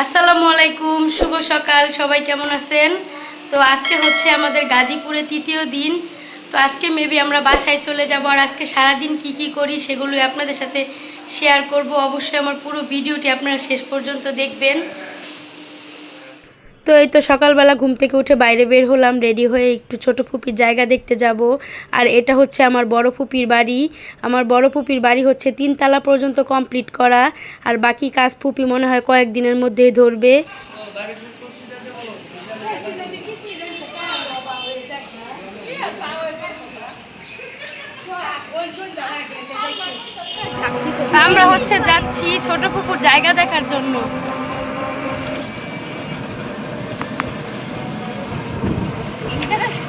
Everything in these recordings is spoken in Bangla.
আসসালামু আলাইকুম, শুভ সকাল, সবাই কেমন আছেন? তো আজকে হচ্ছে আমাদের গাজীপুরে তৃতীয় দিন। তো আজকে মেবি আমরা বাসায় চলে যাব আর আজকে সারাদিন কি কি করি সেগুলোই আপনাদের সাথে শেয়ার করব। অবশ্যই আমার পুরো ভিডিওটি আপনারা শেষ পর্যন্ত দেখবেন। তো এই তো সকালবেলা ঘুম থেকে উঠে বাইরে বের হলাম রেডি হয়ে একটু ছোট ফুপির জায়গা দেখতে যাব। আর এটা হচ্ছে আমার বড় ফুপির বাড়ি। আমার বড় ফুপির বাড়ি হচ্ছে তিনতলা পর্যন্ত কমপ্লিট করা। আর বাকি কাজ ফুপি মনে হয় কয়েকদিনের মধ্যেই ধরবে। আমরা হচ্ছে যাচ্ছি ছোট পুকুর জায়গা দেখার জন্য।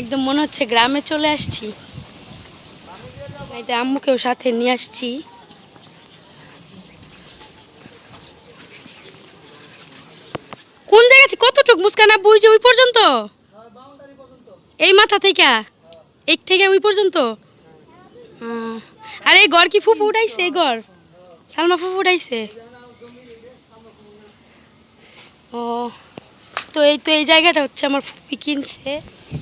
একদম মনে হচ্ছে গ্রামে চলে আসছি। আম্মুকেও সাথে নিয়ে আসছি। কোন জায়গা থেকে কতটুক মুস্কান ওই যে ওই পর্যন্ত? এই মাথা থেকে? এক থেকে ওই পর্যন্ত। আর এই গড় কি ফুফু উঠাইছে? এই গড়। সালমা ফুফু উঠাইছে। ও, তো এই তো এই জায়গাটা হচ্ছে আমার ফুপি কিনছে।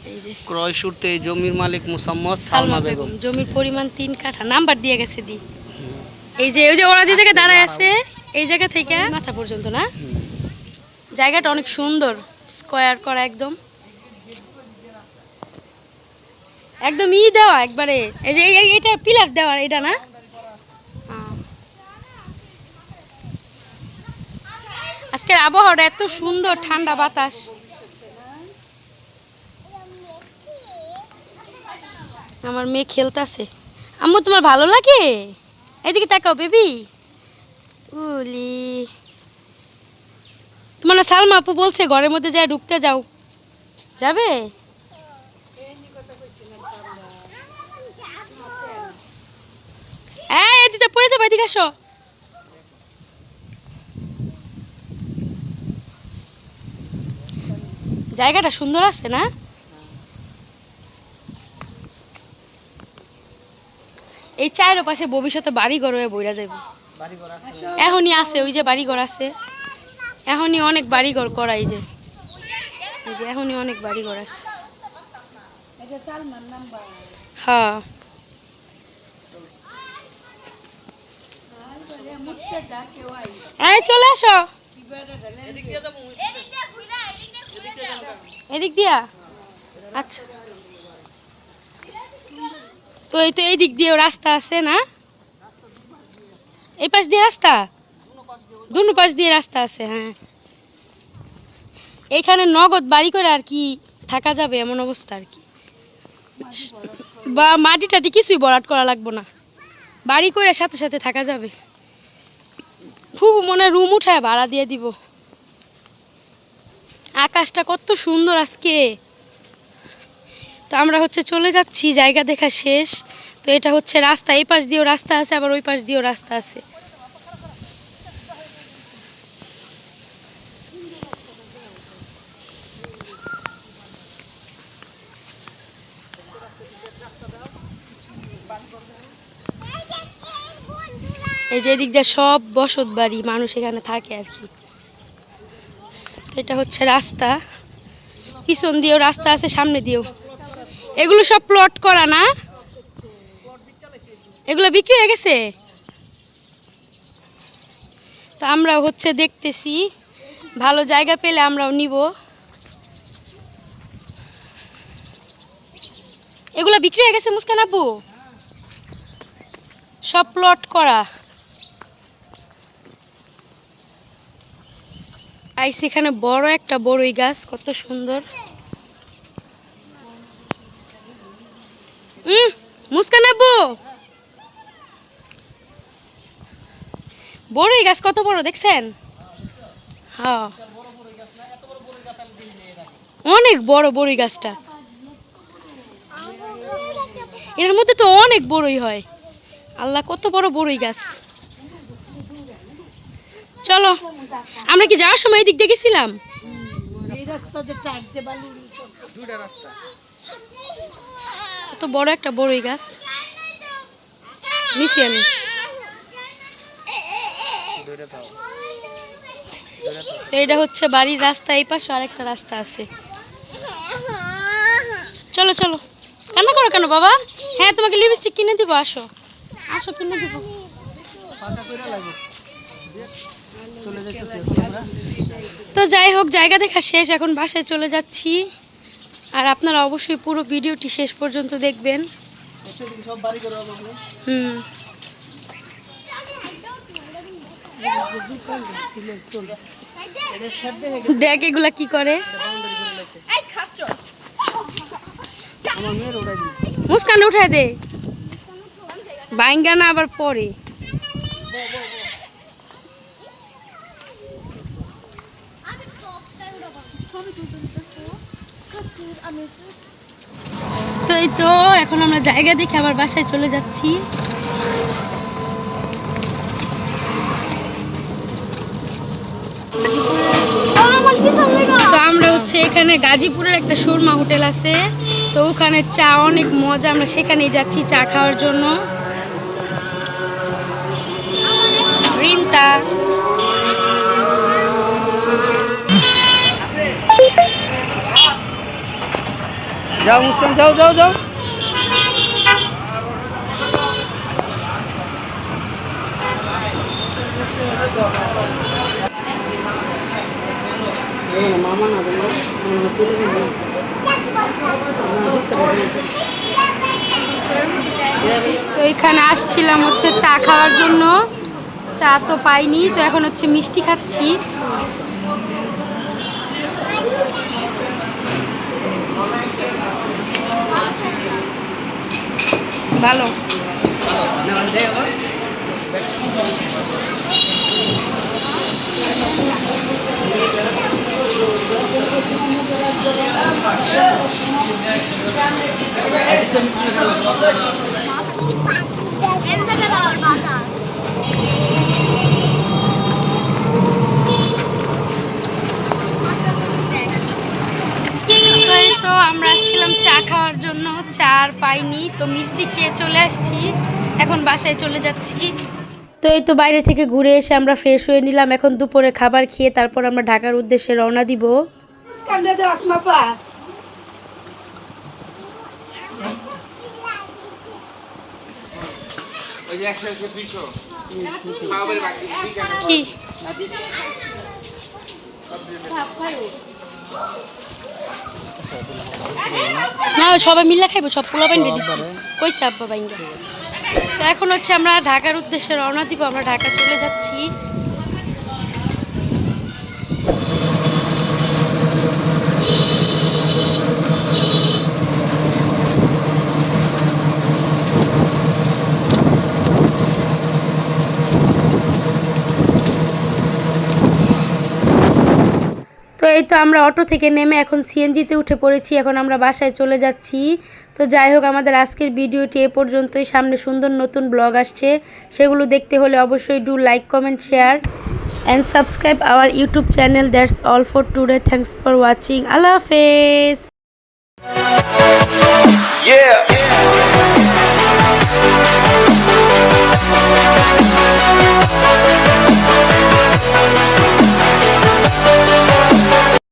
এই যে। ক্রয় সূত্রে জমির মালিক মুসাম্মদ সালমা বেগম। জমির পরিমাণ তিন কাঠা। নাম্বার দিয়ে গেছে দি। এই যে ওই যে ওরা যে জায়গায় দাঁড়ায় আছে এই জায়গা থেকে মাথা পর্যন্ত না? জায়গাটা অনেক সুন্দর। স্কোয়ার করা একদম। একদম ই দেওয়া একবারে। এই যে এই- এই- এটা পিলার দেওয়া এটা না। আজকের আবহাওয়াটা এত সুন্দর ঠান্ডা বাতাস। আমার মেয়ে খেলতাছে। আম্মু, তোমার ভালো লাগে? এদিকে তাকাও, বেবি। উলি। তোমার না সালমা আপু বলছে, ঘরের মধ্যে যায় ঢুকতে যাও। যাবে? এই এদিকে পড়ে যাবে, এদিকে আসো। জায়গাটা সুন্দর আছে না? এই চায়ের পাশে ভবিষ্যতে বাড়ি ঘর হয়ে বইরা যাবে এখনই আছে, ওই যে বাড়ি ঘর আছে। এখনই অনেক বাড়িঘর করা, এই যে। এই যে এখনই অনেক বাড়ি ঘর আছে। হ্যাঁ। চলে আসো। এদিক দিয়া? আচ্ছা। তো এই তো এই দিক দিয়েও রাস্তা আছে না? এই পাশ দিয়ে রাস্তা? দুনো পাশ দিয়ে রাস্তা আছে হ্যাঁ। এইখানে নগদ বাড়ি করে আর কি থাকা যাবে এমন অবস্থা আর কি। বা মাটি টাটি কিছুই বরাট করা লাগবো না। বাড়ি করে সাথে সাথে থাকা যাবে। খুব মনে রুম উঠায় ভাড়া দিয়ে দিব। আকাশটা কত সুন্দর আজকে। তো আমরা হচ্ছে চলে যাচ্ছি, জায়গা দেখা শেষ। তো এটা হচ্ছে রাস্তা, এই পাশ দিয়েও রাস্তা আছে, আবার ওই পাশ দিয়েও রাস্তা আছে। এই যে এদিক দিয়ে সব বসত বাড়ি, মানুষ এখানে থাকে আর কি। তো এটা হচ্ছে রাস্তা। পিছন দিয়েও রাস্তা আছে, সামনে দিয়েও। এগুলো সব প্লট করা না? এগুলো বিক্রি হয়ে গেছে? তো আমরা হচ্ছে দেখতেছি। ভালো জায়গা পেলে আমরাও নিব। এগুলো বিক্রি হয়ে গেছে মুস্কান আব্বু? সব প্লট করা। আইস এখানে বড় একটা বড়ই গাছ, কত সুন্দর উম, মুস্কান আব্বু বড়ই গাছ, কত বড় দেখছেন? হ্যাঁ। অনেক বড় বড়ই গাছটা। এর মধ্যে তো অনেক বড়ই হয়। আল্লাহ, কত বড় বড়ই গাছ। চলো, আমরা কি যাওয়ার সময় এদিক দেখেছিলাম কত বড় একটা বড়ই গাছ। নিছি আমি। তো এটা হচ্ছে বাড়ির রাস্তা এই পাশে আরেকটা রাস্তা আছে। চলো চলো। কান্না করো কেন বাবা? হ্যাঁ তোমাকে লিপস্টিক কিনে দিব আসো। আসো কিনে দিব। তো যাই হোক জায়গা দেখা শেষ এখন বাসায় চলে যাচ্ছি। আর আপনারা অবশ্যই পুরো ভিডিওটি শেষ পর্যন্ত দেখবেন। হুম। দেখ এগুলা কি করে? মুস্কান উঠায় দে। বাইঙ্গা না আবার পরে। তো এই তো, এখন আমরা জায়গা দেখে আবার বাসায় চলে যাচ্ছি। এখানে গাজীপুরের একটা সুরমা হোটেল আছে। তো ওখানে চা অনেক মজা, আমরা সেখানেই যাচ্ছি চা খাওয়ার জন্য। যাও মুসকান যাও যাও যাও। মামা তো এখানে আসছিলাম হচ্ছে চা খাওয়ার জন্য। চা তো পাইনি, তো এখন হচ্ছে মিষ্টি খাচ্ছি। ভালো। তো আমরা আসছিলাম চা খাওয়ার জন্য। চা আর পাইনি, তো মিষ্টি খেয়ে চলে আসছি। এখন বাসায় চলে যাচ্ছি। তো এই তো বাইরে থেকে ঘুরে এসে আমরা ফ্রেশ হয়ে নিলাম। এখন দুপুরে খাবার খেয়ে তারপর আমরা ঢাকার উদ্দেশ্যে রওনা দিব। কান্দে দুই টাকা কি? না সবাই মিলে খাইবো সব পোলা বাইন্ডে দিচ্ছি কইছে আব্বা বাইঙ্গা। তো এখন হচ্ছে আমরা ঢাকার উদ্দেশ্যে রওনা দিব আমরা ঢাকা চলে যাচ্ছি। তো এই তো আমরা অটো থেকে নেমে এখন সিএনজিতে উঠে পড়েছি, এখন আমরা বাসায় চলে যাচ্ছি। তো যাই হোক, আমাদের আজকের ভিডিওটি এ পর্যন্তই। সামনে সুন্দর নতুন ব্লগ আসছে, সেগুলো দেখতে হলে অবশ্যই do like, comment, share and subscribe our YouTube channel. That's all for today. Thanks for watching. আল্লাহ হাফেজ। Yeah.